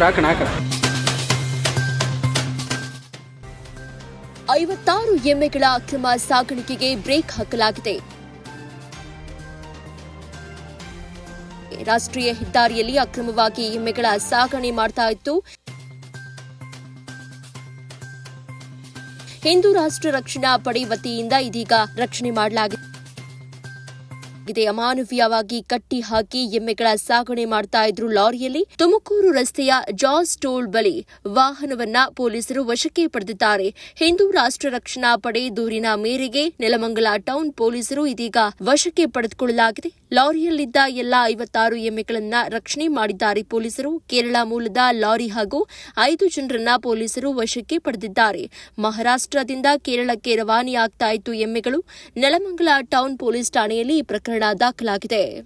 ಹಾಕೋಣ. ಐವತ್ತಾರು ಎಮ್ಮೆಗಳ ಅಕ್ರಮ ಸಾಗಾಣಿಕೆಗೆ ಬ್ರೇಕ್ ಹಾಕಲಾಗಿದೆ. ರಾಷ್ಟ್ರೀಯ ಹೆದ್ದಾರಿಯಲ್ಲಿ ಅಕ್ರಮವಾಗಿ ಎಮ್ಮೆಗಳ ಸಾಗಣೆ ಮಾಡ್ತಾ ಇತ್ತು. ಹಿಂದೂ ರಾಷ್ಟ್ರ ರಕ್ಷಣಾ ಪಡೆ ವತಿಯಿಂದ ಇದೀಗ ರಕ್ಷಣೆ ಮಾಡಲಾಗಿದೆ. ಅಮಾನವೀಯವಾಗಿ ಕಟ್ಟಿ ಹಾಕಿ ಎಮ್ಮೆಗಳ ಸಾಗಣೆ ಮಾಡ್ತಾ ಇದ್ರು ಲಾರಿಯಲ್ಲಿ ತುಮಕೂರು ರಸ್ತೆಯ ಜಾಸ್ ಟೋಲ್ ಬಳಿ ವಾಹನವನ್ನ ಪೊಲೀಸರು ವಶಕ್ಕೆ ಪಡೆದಿದ್ದಾರೆ. ಹಿಂದೂ ರಾಷ್ಟ್ರ ರಕ್ಷಣಾ ಪಡೆ ದೂರಿನ ಮೇರೆಗೆ ನೆಲಮಂಗಲ ಟೌನ್ ಪೊಲೀಸರು ಇದೀಗ ವಶಕ್ಕೆ ಪಡೆದುಕೊಳ್ಳಲಾಗಿದೆ. ಲಾರಿಯಲ್ಲಿದ್ದ ಎಲ್ಲಾ ಐವತ್ತಾರು ಎಮ್ಮೆಗಳನ್ನು ರಕ್ಷಣೆ ಮಾಡಿದ್ದಾರೆ ಪೊಲೀಸರು. ಕೇರಳ ಮೂಲದ ಲಾರಿ ಹಾಗೂ ಐದು ಜನರನ್ನ ಪೊಲೀಸರು ವಶಕ್ಕೆ ಪಡೆದಿದ್ದಾರೆ. ಮಹಾರಾಷ್ಟ್ರದಿಂದ ಕೇರಳಕ್ಕೆ ರವಾನೆಯಾಗ್ತಾ ಇತ್ತು ಎಮ್ಮೆಗಳು. ನೆಲಮಂಗಲ ಟೌನ್ ಪೊಲೀಸ್ ಠಾಣೆಯಲ್ಲಿ ಈ ಪ್ರಕರಣ ದಾಖಲಾಗಿದೆ.